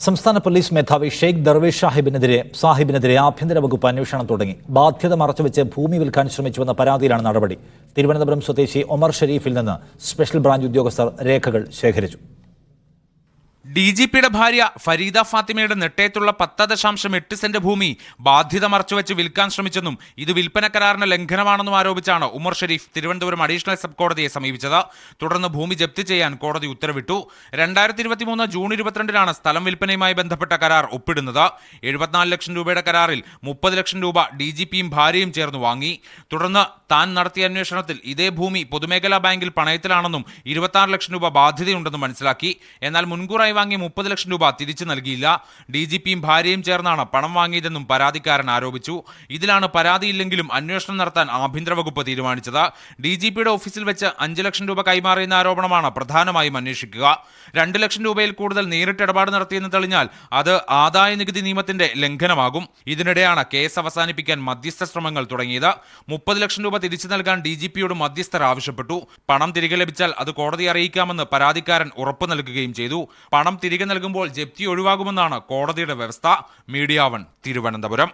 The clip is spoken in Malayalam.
സംസ്ഥാന പോലീസ് മേധാവി ഷെയ്ഖ് ദർവേഷ് സാഹിബിനെതിരെ സാഹിബിനെതിരെ ആഭ്യന്തര വകുപ്പ് അന്വേഷണം തുടങ്ങി. ബാധ്യത മറച്ചുവെച്ച് ഭൂമി വിൽക്കാൻ ശ്രമിച്ചുവെന്ന പരാതിയിലാണ് നടപടി. തിരുവനന്തപുരം സ്വദേശി ഒമർ ഷെരീഫിൽ നിന്ന് സ്പെഷ്യൽ ബ്രാഞ്ച് ഉദ്യോഗസ്ഥർ രേഖകൾ ശേഖരിച്ചു. ഡി ജി പിയുടെ ഭാര്യ ഫരീദ ഫാത്തിമയുടെ നെട്ടയത്തുള്ള പത്ത് ദശാംശം എട്ട് സെന്റ് ഭൂമി ബാധ്യത മറച്ചുവെച്ച് വിൽക്കാൻ ശ്രമിച്ചെന്നും ഇത് വിൽപ്പന കരാറിന് ലംഘനമാണെന്നും ആരോപിച്ചാണ് ഉമർ ഷെരീഫ് തിരുവനന്തപുരം അഡീഷണൽ സബ് കോടതിയെ സമീപിച്ചത്. തുടർന്ന് ഭൂമി ജപ്തി ചെയ്യാൻ കോടതി ഉത്തരവിട്ടു. രണ്ടായിരത്തി ഇരുപത്തിമൂന്ന് ജൂൺ ഇരുപത്തിരണ്ടിനാണ് സ്ഥലം വിൽപ്പനയുമായി ബന്ധപ്പെട്ട കരാർ ഒപ്പിടുന്നത്. എഴുപത്തിനാല് ലക്ഷം രൂപയുടെ കരാറിൽ മുപ്പത് ലക്ഷം രൂപ ഡി ജി പിയും ഭാര്യയും ചേർന്ന് വാങ്ങി. തുടർന്ന് താൻ നടത്തിയ അന്വേഷണത്തിൽ ഇതേ ഭൂമി പൊതുമേഖലാ ബാങ്കിൽ പണയത്തിലാണെന്നും ഇരുപത്തി ലക്ഷം രൂപ ബാധ്യതയുണ്ടെന്നും മനസ്സിലാക്കി. എന്നാൽ മുൻകൂറായി വാങ്ങിയ മുപ്പത് ലക്ഷം രൂപ തിരിച്ചു നൽകിയില്ല. ഡി ജി പിയും ഭാര്യയും ചേർന്നാണ് പണം വാങ്ങിയതെന്നും പരാതിക്കാരൻ ആരോപിച്ചു. ഇതിലാണ് പരാതിയില്ലെങ്കിലും അന്വേഷണം നടത്താൻ ആഭ്യന്തര വകുപ്പ് തീരുമാനിച്ചത്. ഡി ജി പിയുടെ ഓഫീസിൽ വെച്ച് അഞ്ച് ലക്ഷം രൂപ കൈമാറിയെന്ന ആരോപണമാണ് പ്രധാനമായും അന്വേഷിക്കുക. രണ്ട് ലക്ഷം രൂപയിൽ കൂടുതൽ നേരിട്ട് ഇടപാട് നടത്തിയെന്ന് തെളിഞ്ഞാൽ അത് ആദായ നികുതി നിയമത്തിന്റെ ലംഘനമാകും. ഇതിനിടെയാണ് കേസ് അവസാനിപ്പിക്കാൻ മധ്യസ്ഥ ശ്രമങ്ങൾ തുടങ്ങിയത്. മുപ്പത് ലക്ഷം രൂപ തിരിച്ചു നൽകാൻ ഡി ജി പിയോട് മധ്യസ്ഥർ ആവശ്യപ്പെട്ടു. പണം തിരികെ ലഭിച്ചാൽ അത് കോടതി അറിയിക്കാമെന്ന് പരാതിക്കാരൻ ഉറപ്പു നൽകുകയും ചെയ്തു. പണം തിരികെ നൽകുമ്പോൾ ജപ്തി ഒഴിവാകുമെന്നാണ് കോടതിയുടെ വ്യവസ്ഥ. Media One Thiruvananthapuram.